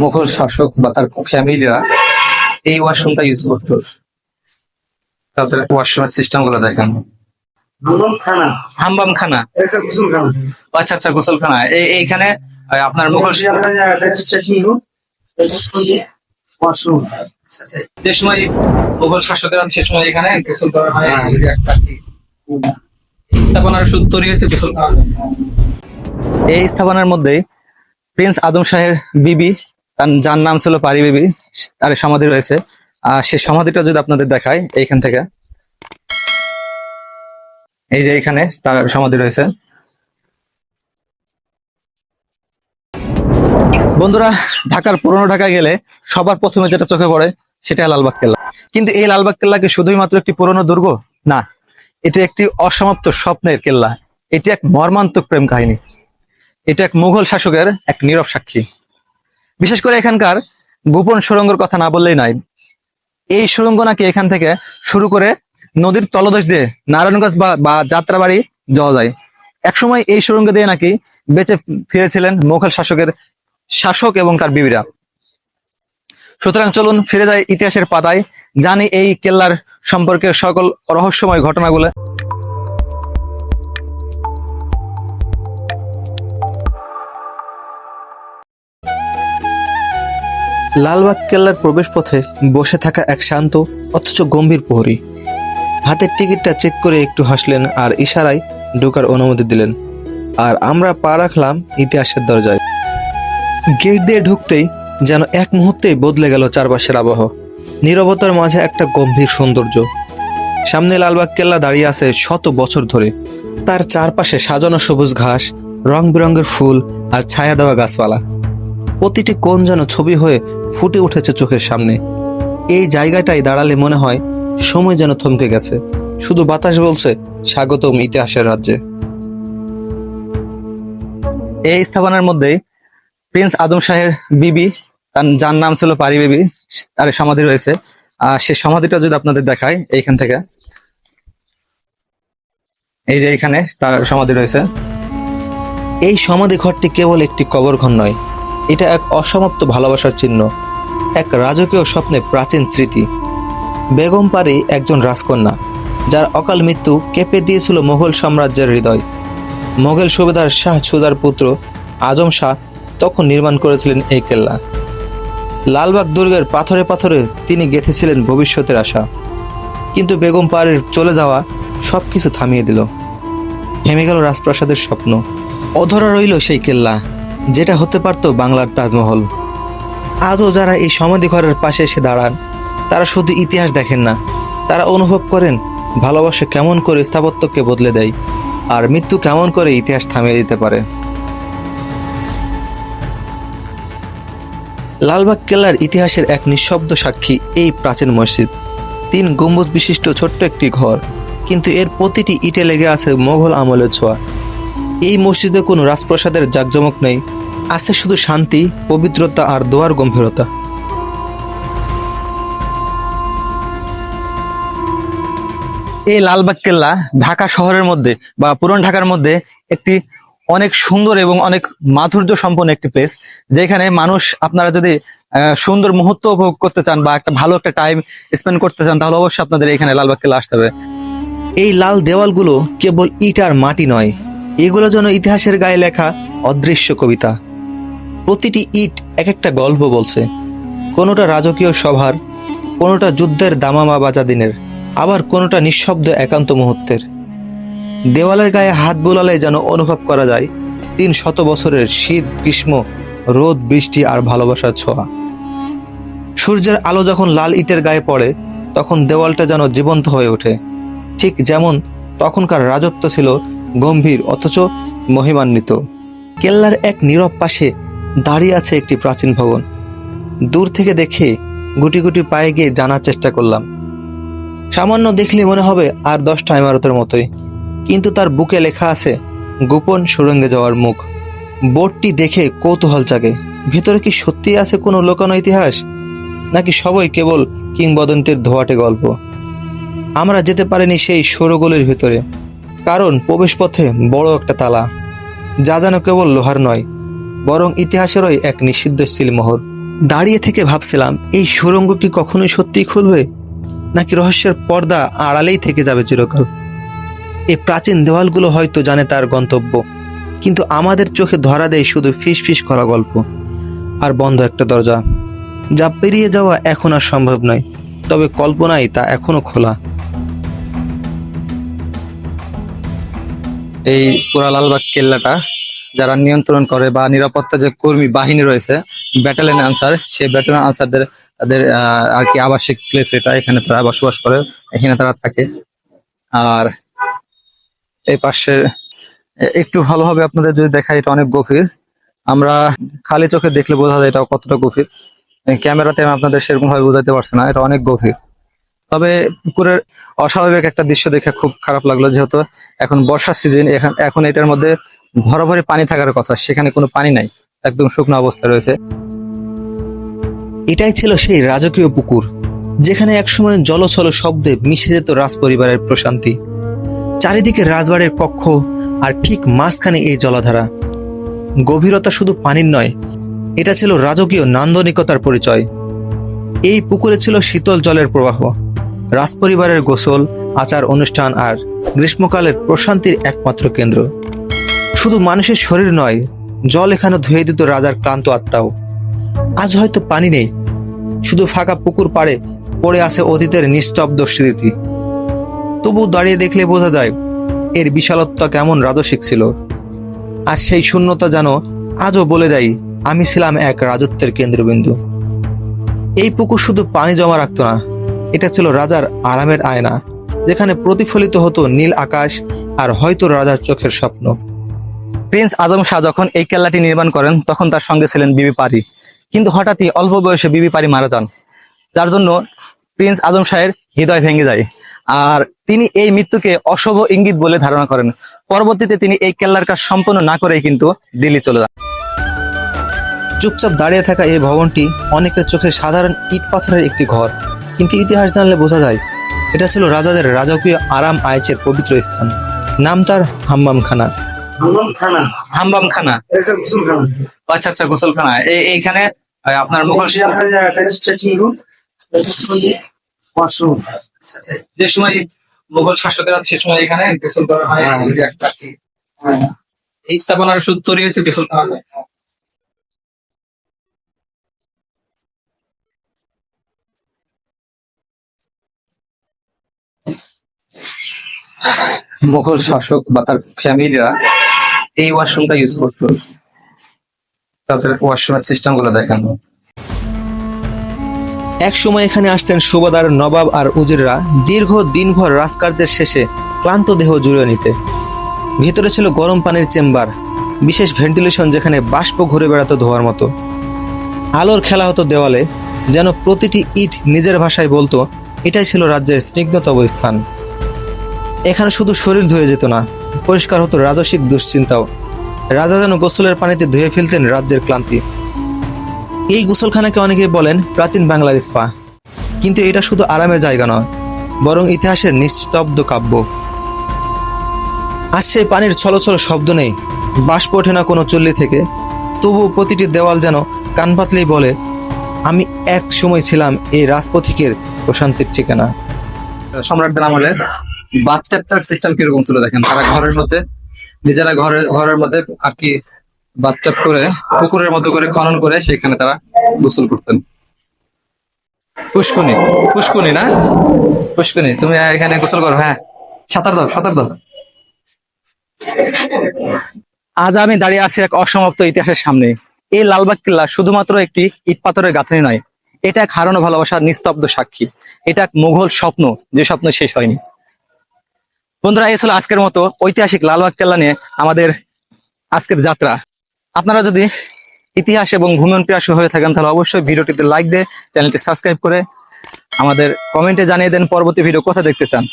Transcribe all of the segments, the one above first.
মুঘল শাসক বা তার ফ্যামিলিরা এই ওয়াশরুমটা ইউজ করতো। তাদের ওয়াশরুমের সিস্টেমগুলো দেখেন। হাম্বাম খানা খানা আচ্ছা আচ্ছা গোসলখানা। এই এইখানে আপনার মুঘল ওয়াশরুম যে সময় মুঘল শাসকেরা সে সময় এখানে গোসল করা হয় এই যে একটা কি, এই স্থাপনার শুধু তৈরি হয়েছে গোসল এই স্থাপনার মধ্যে প্রিন্স আদম শাহের বিবি যার নাম ছিল পারি বিবি, তার সমাধি রয়েছে। আর সে সমাধিটা যদি আপনাদের দেখায় এইখান থেকে। এই যে এখানে তার সমাধি রয়েছে। বন্ধুরা, ঢাকার পুরনো ঢাকা গেলে সবার প্রথমে যেটা চোখে পড়ে সেটা লালবাগ কেল্লা। কিন্তু এই লালবাগ কেল্লাকে শুধুই মাত্র একটি পুরনো দুর্গ? না, এটি একটি অসমাপ্ত স্বপ্নের কেল্লা। এটি এক মর্মান্তক প্রেম কাহিনী। এটা এক মুঘল শাসকের এক নীরব সাক্ষী। বিশেষ করে এখানকার গোপন সুরঙ্গের কথা না বললেই নাই এই সুরঙ্গ নাকি এখান থেকে শুরু করে নদীর তলদেশ দিয়ে নারায়ণগঞ্জ বা যাত্রাবাড়ি যাওয়া যায়। একসময় এই সুরঙ্গ দিয়ে নাকি বেঁচে ফিরেছিলেন মুঘল শাসকের শাসক এবং তার বিবিরা। সুতরাং চলুন ফিরে যাই ইতিহাসের পাতায়, জানি এই কেল্লার সম্পর্কে সকল রহস্যময় ঘটনাগুলো। লালবাগ কেল্লার প্রবেশ পথে বসে থাকা এক শান্ত, অথচ গম্ভীর প্রহরী। হাতের টিকিটটা চেক করে একটু হাসলেন আর ইশারায় ঢোকার অনুমতি দিলেন। আর আমরা পা রাখলাম ইতিহাসের দরজায়। গেট দিয়ে ঢুকতেই যেন এক মুহূর্তেই বদলে গেল চারপাশের আবহাওয়া নীরবতার মাঝে একটা গম্ভীর সৌন্দর্য। সামনে লালবাগ কেল্লা দাঁড়িয়ে আছে শত বছর ধরে। তার চারপাশে সাজানো সবুজ ঘাস রং বেরঙের ফুল আর ছায়া দেওয়া গাছপালা। প্রতিটি কোণ যেন ছবি হয়ে ফুটে উঠেছে চোখের সামনে। এই জায়গাটায় দাঁড়ালে মনে হয় সময় যেন থমকে গেছে। শুধু বাতাস বলছে, স্বাগতম ইতিহাসের রাজ্যে। এই স্থাপনার মধ্যে প্রিন্স আদম শাহের বিবি, তার যার নাম ছিল পারি বিবি, তার সমাধি রয়েছে। আর সে সমাধিটা যদি আপনাদের দেখায়, এইখান থেকে। এই যে এখানে তার সমাধি রয়েছে। এই সমাধি ঘরটি কেবল একটি কবর ঘর নয় এটা এক অসমাপ্ত ভালোবাসার চিহ্ন, এক রাজকীয় স্বপ্নে প্রাচীন স্মৃতি। বেগম পারি একজন রাজকন্যা, যার অকাল মৃত্যু কেঁপে দিয়েছিল মোগল সাম্রাজ্যের হৃদয়। মোগল সুবেদার শাহ সুদার পুত্র আজম শাহ তখন নির্মাণ করেছিলেন এই কেল্লা। লালবাগ দুর্গের পাথরে পাথরে তিনি গেঁথেছিলেন ভবিষ্যতের আশা। কিন্তু বেগম পাড়ের চলে যাওয়া সবকিছু থামিয়ে দিল। থেমে গেল রাজপ্রাসাদের স্বপ্ন। অধরা রইল সেই কেল্লা। যেটা হতে পারত বাংলার তাজমহল। আজও যারা এই সমাধি ঘরের পাশে এসে দাঁড়ান, তারা শুধু ইতিহাস দেখেন না, তারা অনুভব করেন ভালোবাসা কেমন করে স্থাপত্যকে বদলে দেয় আর মৃত্যু কেমন করে ইতিহাস থামিয়ে দিতে পারে। লালবাগ কেল্লার ইতিহাসের এক নিঃশব্দ সাক্ষী এই প্রাচীন মসজিদ। তিন গম্বুজ বিশিষ্ট ছোট্ট একটি ঘর, কিন্তু এর প্রতিটি ইটে লেগে আছে মোঘল আমলের ছোঁয়া। এই মসজিদে কোনো রাজপ্রাসাদের জাকজমক নেই। আছে শুধু শান্তি, পবিত্রতা আর দোয়ার গম্ভীরতা। এই লালবাগ কেল্লা ঢাকা শহরের মধ্যে বা পুরান ঢাকার মধ্যে একটি অনেক সুন্দর এবং অনেক মাধুর্য সম্পন্ন একটি প্লেস যেখানে মানুষ আপনারা যদি সুন্দর মুহূর্ত উপভোগ করতে চান বা একটা ভালো একটা টাইম স্পেন্ড করতে চান, তাহলে অবশ্যই আপনাদের এখানে লালবাগ কেল্লা আসতে হবে। এই লাল দেওয়ালগুলো কেবল ইট আর মাটি নয় এগুলো যেন ইতিহাসের গায়ে লেখা অদৃশ্য কবিতা। প্রতিটি ইট এক একটা গল্প বলছে। কোনোটা রাজকীয় সভার, কোনোটা যুদ্ধের দামামা বাজা দিনের আবার কোনোটা নিঃশব্দ একান্ত মুহূর্তের। দেওয়ালের গায়ে হাত বোলালে যেন অনুভব করা যায়, তিন শত বছরের শীত, গ্রীষ্ম, রোদ, বৃষ্টি আর ভালোবাসার ছোঁয়া। সূর্যের আলো যখন লাল ইটের গায়ে পড়ে, তখন দেওয়ালটা যেন জীবন্ত হয়ে ওঠে। ঠিক যেমন তখনকার রাজত্ব ছিল গম্ভীর, অথচ মহিমান্বিত। কেল্লার এক নীরব পাশে দাঁড়িয়ে আছে একটি প্রাচীন ভবন। দূর থেকে দেখে গুটি গুটি পায়ে গিয়ে জানার চেষ্টা করলাম। সামান্য দেখলে মনে হবে আর দশটা ইমারতের মতোই। কিন্তু তার বুকে লেখা আছে, গোপন সুরঙ্গে যাওয়ার মুখ। বোর্ডটি দেখে কৌতূহল জাগে। ভিতরে কি সত্যি আছে কোনো লোকানো ইতিহাস? নাকি সবই কেবল কিংবদন্তির ধোয়াটে গল্প? আমরা যেতে পারিনি সেই সৌরগোলের ভিতরে। কারণ প্রবেশপথে বড় একটা তালা, যা যেন কেবল লোহার নয়, বরং ইতিহাসেরই এক নিষিদ্ধ সিলমোহর। দাঁড়িয়ে থেকে ভাবছিলাম, এই সুরঙ্গ কি কখনোই সত্যিই খুলবে, নাকি রহস্যের পর্দা আড়ালেই থেকে যাবে চিরকাল? এই প্রাচীন দেওয়ালগুলো হয়তো জানে তার গন্তব্য, কিন্তু আমাদের চোখে ধরা দেয় শুধু ফিস ফিস করা গল্প আর বন্ধ একটা দরজা, যা পেরিয়ে যাওয়া এখন আর সম্ভব নয়, তবে কল্পনাই তা এখনও খোলা। এই পুরা লালবাগ কেল্লাটা যারা নিয়ন্ত্রণ করে বা নিরাপত্তা যে কর্মী বাহিনী রয়েছে ব্যাটালিয়ন আনসার সেই ব্যাটালিয়ন আনসারদের তাদের আর কি আবাসিক প্লেস এটা, এখানে তারা বসবাস করে, এখানে তারা থাকে। আর এই পাশে একটু ভালোভাবে আপনাদের যদি দেখাই, এটা অনেক গভীর। আমরা খালি চোখে দেখলে বোঝা যায় এটা কতটা গভীর। ক্যামেরাতে আমি আপনাদের সেরকম ভাবে বোঝাতে পারছি না, এটা অনেক গভীর। তবে পুকুরের অস্বাভাবিক একটা দৃশ্য দেখে খুব খারাপ লাগল, যেহেতু এখন বর্ষার সিজন এখন এটার মধ্যে ভরাভরি পানি থাকার কথা, সেখানে কোনো পানি নাই, একদম শুকনো অবস্থা রয়েছে। এটাই ছিল সেই রাজকীয় পুকুর, যেখানে একসময় জলছল শব্দে মিশে যেত রাজ পরিবারের প্রশান্তি। চারিদিকে রাজবাড়ির কক্ষ আর ঠিক মাঝখানে এই জলাধারা। গভীরতা শুধু পানির নয়, এটা ছিল রাজকীয় নান্দনিকতার পরিচয়। এই পুকুরে ছিল শীতল জলের প্রবাহ। রাজপরিবারের গোসল, আচার অনুষ্ঠান আর গ্রীষ্মকালের প্রশান্তির একমাত্র কেন্দ্র। শুধু মানুষের শরীর নয়, জল এখানে ধুয়ে দিত রাজার ক্লান্ত আত্মাও। আজ হয়তো পানি নেই, শুধু ফাঁকা পুকুর পাড়ে পড়ে আছে অতীতের নিস্তব্ধ স্মৃতি। তবু দাঁড়িয়ে দেখলে বোঝা যায়, এর বিশালত্ব কেমন রাজসিক ছিল। আর সেই শূন্যতা যেন আজও বলে দেয়, আমি ছিলাম এক রাজত্বের কেন্দ্রবিন্দু। এই পুকুর শুধু পানি জমা রাখত না এটা ছিল রাজার আরামের আয়না, যেখানে প্রতিফলিত হতো নীল আকাশ আর হয়তো রাজার চোখের স্বপ্ন। প্রিন্স আজম শাহ যখন এই কেল্লাটি নির্মাণ করেন, তখন তার সঙ্গে ছিলেন বিবি পারি। কিন্তু হঠাৎই অল্প বয়সে বিবি পারি মারা যান, যার জন্য প্রিন্স আজম শাহের হৃদয় ভেঙে যায়। আর তিনি এই মৃত্যুকে অশুভ ইঙ্গিত বলে ধারণা করেন। পরবর্তীতে তিনি এই কেল্লার কাজ সম্পন্ন না করেই কিন্তু দিল্লি চলে যান। চুপচাপ দাঁড়িয়ে থাকা এই ভবনটি অনেকের চোখে সাধারণ ইট পাথরের একটি ঘর। কিন্তু ইতিহাস জানলে বোঝা যায় এটা ছিল রাজাদের রাজকীয় আরাম আয়েচের পবিত্র স্থান। নাম তার হাম্মামখানা হাম্বামখানা হাম্বাম খানা। এটা খানা আচ্ছা আচ্ছা গোসলখানা। এই- এইখানে আপনার মুঘল যে সময় মুঘল শাসকেরা সে সময় এখানে গোসল করা হয় হ্যাঁ। একটা কি, এই স্থাপনার শুধু তৈরি হয়েছে গোসলখানা। মুঘল শাসক বা তার ফ্যামিলিরা এই ওয়াশরুমটা ইউজ করতো। তাদের ওয়াশরুমের সিস্টেমগুলো দেখেন। এক সময় এখানে আসতেন সুবাদার নবাব আর উজিররা দীর্ঘ দিনভর রাজকার্যের শেষে ক্লান্ত দেহ জুড়ে নিতে। ভিতরে ছিল গরম পানির চেম্বার, বিশেষ ভেন্টিলেশন যেখানে বাষ্প ঘুরে বেড়াতো ধোয়ার মতো। আলোর খেলা হতো দেওয়ালে, যেন প্রতিটি ইট নিজের ভাষায় বলতো, এটাই ছিল রাজ্যের স্নিগ্ধতম স্থান। এখানে শুধু শরীর ধুয়ে যেত না, পরিষ্কার হতো রাজসিক দুশ্চিন্তাও। রাজা যেন গোসলের পানিতে ধুয়ে ফেলতেন রাজ্যের ক্লান্তি। এই গোসলখানাকে অনেকে বলেন প্রাচীন বাংলার স্পা। কিন্তু এটা শুধু আরামের জায়গা নয়, বরং ইতিহাসের নিস্তব্ধ কাব্য। আজ সেই পানির ছলছল শব্দ নেই, বাষ্প ওঠে না কোনো চল্লি থেকে তবুও প্রতিটি দেওয়াল যেন কান পাতলেই বলে, আমি এক সময় ছিলাম এই রাজপথিকের প্রশান্তির ঠিকানা। সম্রাটদের আমলে বাথট্যাপটার সিস্টেম কীরকম ছিল দেখেন? তারা ঘরের মধ্যে, নিজেরা ঘরের ঘরের মধ্যে আর কি বাথট্যাপ করে, পুকুরের মতো করে খনন করে সেখানে তারা গোসল করতেন। পুষ্কুনি পুষ্কুনি না? পুষ্কুনি, তুমি এখানে গোসল করো হ্যাঁ। সাঁতার দাও সাঁতার দাও। আজ আমি দাঁড়িয়ে আছি এক অসমাপ্ত ইতিহাসের সামনে। এই লালবাগ কিল্লা শুধুমাত্র একটি ইট পাথরের গাঁথনি নয়, এটা এক হারানো ভালোবাসার নিস্তব্ধ সাক্ষী। এটা এক মুঘল স্বপ্ন, যে স্বপ্ন শেষ হয়নি। বন্ধুরা, এই ছিল আজকের মতো ঐতিহাসিক লালবাগ কেল্লা নিয়ে আমাদের আজকের যাত্রা। আপনারা যদি ইতিহাস এবং ভ্রমণ প্রিয়াসু হয়ে থাকেন, তাহলে অবশ্যই ভিডিওটিতে লাইক দিয়ে চ্যানেলটি সাবস্ক্রাইব করে আমাদের কমেন্টে জানিয়ে দেন পরবর্তী ভিডিও কোথায় দেখতে চান।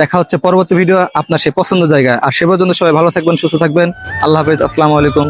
দেখা হচ্ছে পরবর্তী ভিডিও আপনার সেই পছন্দ জায়গায়। আর সে পর্যন্ত সবাই ভালো থাকবেন, সুস্থ থাকবেন। আল্লাহ হাফেজ, আসসালামু আলাইকুম।